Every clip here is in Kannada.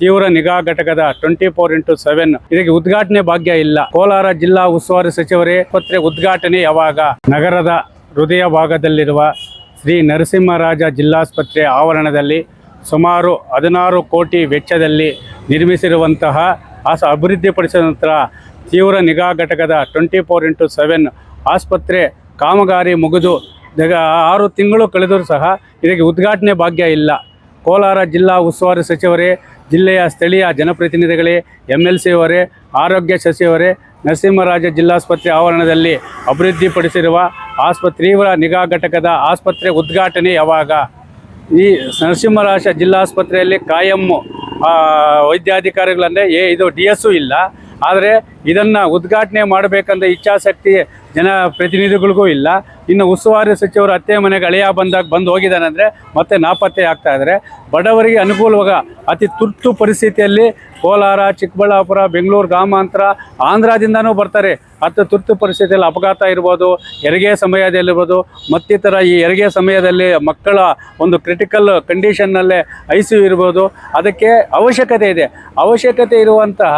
ತೀವ್ರ ನಿಗಾ ಘಟಕದ ಟ್ವೆಂಟಿ ಫೋರ್ ಇಂಟು ಸೆವೆನ್ ಇದಕ್ಕೆ ಉದ್ಘಾಟನೆ ಭಾಗ್ಯ ಇಲ್ಲ. ಕೋಲಾರ ಜಿಲ್ಲಾ ಉಸ್ತುವಾರಿ ಸಚಿವರೇ ಆಸ್ಪತ್ರೆ ಉದ್ಘಾಟನೆ ಯಾವಾಗ? ನಗರದ ಹೃದಯ ಭಾಗದಲ್ಲಿರುವ ಶ್ರೀ ನರಸಿಂಹರಾಜ ಜಿಲ್ಲಾಸ್ಪತ್ರೆ ಆವರಣದಲ್ಲಿ ಸುಮಾರು ಹದಿನಾರು ಕೋಟಿ ವೆಚ್ಚದಲ್ಲಿ ನಿರ್ಮಿಸಿರುವಂತಹ ಆಸ, ಅಭಿವೃದ್ಧಿಪಡಿಸಿದ ನಂತರ ತೀವ್ರ ನಿಗಾ ಘಟಕದ ಟ್ವೆಂಟಿ ಫೋರ್ ಇಂಟು ಸೆವೆನ್ ಆಸ್ಪತ್ರೆ ಕಾಮಗಾರಿ ಮುಗಿದು ಆರು ತಿಂಗಳು ಕಳೆದರೂ ಸಹ ಇದಕ್ಕೆ ಉದ್ಘಾಟನೆ ಭಾಗ್ಯ ಇಲ್ಲ. ಕೋಲಾರ ಜಿಲ್ಲಾ ಉಸ್ತುವಾರಿ ಸಚಿವರೇ, ಜಿಲ್ಲೆಯ ಸ್ಥಳೀಯ ಜನಪ್ರತಿನಿಧಿಗಳೇ ಎಂ ಎಲ್ ಸಿ ಅವರೇ ಆರೋಗ್ಯ ಸಚಿವರೇ, ನರಸಿಂಹರಾಜ ಜಿಲ್ಲಾಸ್ಪತ್ರೆ ಆವರಣದಲ್ಲಿ ಅಭಿವೃದ್ಧಿಪಡಿಸಿರುವ ಆಸ್ಪತ್ರೆ ತೀವ್ರ ನಿಗಾ ಘಟಕದ ಆಸ್ಪತ್ರೆ ಉದ್ಘಾಟನೆ ಯಾವಾಗ? ಈ ನರಸಿಂಹರಾಜ ಜಿಲ್ಲಾಸ್ಪತ್ರೆಯಲ್ಲಿ ಕಾಯಂ ವೈದ್ಯಾಧಿಕಾರಿಗಳಂದರೆ, ಏ, ಇದು ಡಿ ಎಸ್ಸು ಇಲ್ಲ. ಆದರೆ ಇದನ್ನು ಉದ್ಘಾಟನೆ ಮಾಡಬೇಕಂತ ಇಚ್ಛಾಶಕ್ತಿ ಜನ ಪ್ರತಿನಿಧಿಗಳಿಗೂ ಇಲ್ಲ. ಇನ್ನು ಉಸ್ತುವಾರಿ ಸಚಿವರು ಅತ್ತೆ ಮನೆಗೆ ಅಳೆಯ ಬಂದಾಗ ಬಂದು ಹೋಗಿದ್ದಾನಂದರೆ ಮತ್ತೆ ನಾಪತ್ತೆ ಆಗ್ತಾ ಇದ್ದಾರೆ ಬಡವರಿಗೆ ಅನುಕೂಲವಾಗ ಅತಿ ತುರ್ತು ಪರಿಸ್ಥಿತಿಯಲ್ಲಿ ಕೋಲಾರ, ಚಿಕ್ಕಬಳ್ಳಾಪುರ, ಬೆಂಗಳೂರು ಗ್ರಾಮಾಂತರ, ಆಂಧ್ರದಿಂದನೂ ಬರ್ತಾರೆ. ಅತಿ ತುರ್ತು ಪರಿಸ್ಥಿತಿಯಲ್ಲಿ ಅಪಘಾತ ಇರ್ಬೋದು, ಹೆರಿಗೆ ಸಮಯದಲ್ಲಿರ್ಬೋದು, ಮತ್ತಿತರ ಈ ಹೆರಿಗೆ ಸಮಯದಲ್ಲಿ ಮಕ್ಕಳ ಒಂದು ಕ್ರಿಟಿಕಲ್ ಕಂಡೀಷನ್ನಲ್ಲೇ ಐ ಸಿ ಯು ಇರ್ಬೋದು. ಅದಕ್ಕೆ ಅವಶ್ಯಕತೆ ಇದೆ. ಅವಶ್ಯಕತೆ ಇರುವಂತಹ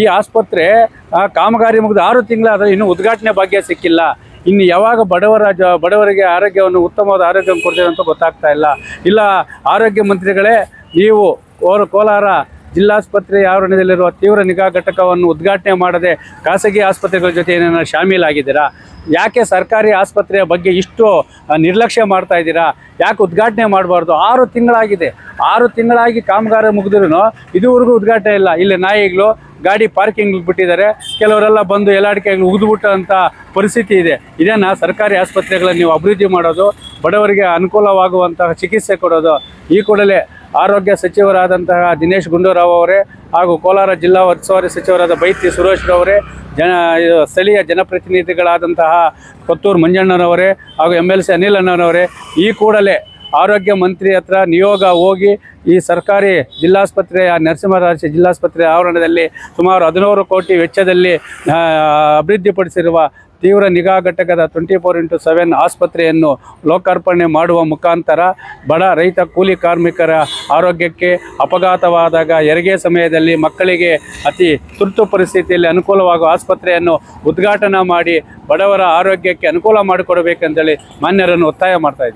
ಈ ಆಸ್ಪತ್ರೆ ಆ, ಕಾಮಗಾರಿ ಮುಗಿದು ಆರು ತಿಂಗಳಾದರೂ ಇನ್ನೂ ಉದ್ಘಾಟನೆ ಭಾಗ್ಯ ಸಿಕ್ಕಿಲ್ಲ. ಇನ್ನು ಯಾವಾಗ ಬಡವರ ಜ ಬಡವರಿಗೆ ಆರೋಗ್ಯವನ್ನು ಉತ್ತಮವಾದ ಆರೋಗ್ಯವನ್ನು ಕೊಡ್ತೀವಿ ಅಂತ ಗೊತ್ತಾಗ್ತಾ ಇಲ್ಲ. ಇಲ್ಲ ಆರೋಗ್ಯ ಮಂತ್ರಿಗಳೇ ನೀವು ಕೋಲಾರ ಜಿಲ್ಲಾಸ್ಪತ್ರೆ ಆವರಣದಲ್ಲಿರುವ ತೀವ್ರ ನಿಗಾ ಘಟಕವನ್ನು ಉದ್ಘಾಟನೆ ಮಾಡದೆ ಖಾಸಗಿ ಆಸ್ಪತ್ರೆಗಳ ಜೊತೆ ಏನೇನು ಶಾಮೀಲಾಗಿದ್ದೀರಾ? ಯಾಕೆ ಸರ್ಕಾರಿ ಆಸ್ಪತ್ರೆಯ ಬಗ್ಗೆ ಇಷ್ಟು ನಿರ್ಲಕ್ಷ್ಯ ಮಾಡ್ತಾ ಇದ್ದೀರಾ? ಯಾಕೆ ಉದ್ಘಾಟನೆ ಮಾಡಬಾರ್ದು? ಆರು ತಿಂಗಳಾಗಿದೆ. ಆರು ತಿಂಗಳಾಗಿ ಕಾಮಗಾರ ಮುಗಿದ್ರೂ ಇದುವರೆಗೂ ಉದ್ಘಾಟನೆ ಇಲ್ಲ. ಇಲ್ಲಿ ನಾಯಿಗಳು ಗಾಡಿ ಪಾರ್ಕಿಂಗ್ ಬಿಟ್ಟಿದ್ದಾರೆ. ಕೆಲವರೆಲ್ಲ ಬಂದು ಎಲ್ಲಾಡಿಕೆಗಳು ಉಗಿದ್ಬಿಟ್ಟಂಥ ಪರಿಸ್ಥಿತಿ ಇದೆ. ಇದನ್ನು ಸರ್ಕಾರಿ ಆಸ್ಪತ್ರೆಗಳನ್ನು ನೀವು ಅಭಿವೃದ್ಧಿ ಮಾಡೋದು, ಬಡವರಿಗೆ ಅನುಕೂಲವಾಗುವಂತಹ ಚಿಕಿತ್ಸೆ ಕೊಡೋದು, ಈ ಕೂಡಲೇ ಆರೋಗ್ಯ ಸಚಿವರಾದಂತಹ ದಿನೇಶ್ ಗುಂಡೂರಾವ್ ಅವರೇ ಹಾಗೂ ಕೋಲಾರ ಜಿಲ್ಲಾ ಉಸ್ತುವಾರಿ ಸಚಿವರಾದ ಬೈತಿ ಸುರೇಶ್ ರವರೇ, ಜನ ಸ್ಥಳೀಯ ಜನಪ್ರತಿನಿಧಿಗಳಾದಂತಹ ಕೊತ್ತೂರು ಮಂಜಣ್ಣನವರೇ ಹಾಗೂ ಎಂ ಎಲ್ ಸಿ ಅನಿಲ್ ಅಣ್ಣನವರೇ ಈ ಕೂಡಲೇ ಆರೋಗ್ಯ ಮಂತ್ರಿ ಹತ್ರ ನಿಯೋಗ ಹೋಗಿ ಈ ಸರ್ಕಾರಿ ಜಿಲ್ಲಾಸ್ಪತ್ರೆಯ ನರಸಿಂಹರಾಜ ಜಿಲ್ಲಾಸ್ಪತ್ರೆ ಆವರಣದಲ್ಲಿ ಸುಮಾರು ಹದಿನೂರು ಕೋಟಿ ವೆಚ್ಚದಲ್ಲಿ ಅಭಿವೃದ್ಧಿಪಡಿಸಿರುವ ತೀವ್ರ ನಿಗಾ ಘಟಕದ ಟ್ವೆಂಟಿ ಫೋರ್ ಇಂಟು ಸೆವೆನ್ ಆಸ್ಪತ್ರೆಯನ್ನು ಲೋಕಾರ್ಪಣೆ ಮಾಡುವ ಮುಖಾಂತರ ಬಡ ರೈತ ಕೂಲಿ ಕಾರ್ಮಿಕರ ಆರೋಗ್ಯಕ್ಕೆ ಅಪಘಾತವಾದಾಗ ಎರಗೆ ಸಮಯದಲ್ಲಿ ಮಕ್ಕಳಿಗೆ ಅತಿ ತುರ್ತು ಪರಿಸ್ಥಿತಿಯಲ್ಲಿ ಅನುಕೂಲವಾಗುವ ಆಸ್ಪತ್ರೆಯನ್ನು ಉದ್ಘಾಟನಾ ಮಾಡಿ ಬಡವರ ಆರೋಗ್ಯಕ್ಕೆ ಅನುಕೂಲ ಮಾಡಿಕೊಡಬೇಕೆಂದೇಳಿ ಮಾನ್ಯರನ್ನು ಒತ್ತಾಯ ಮಾಡ್ತಾ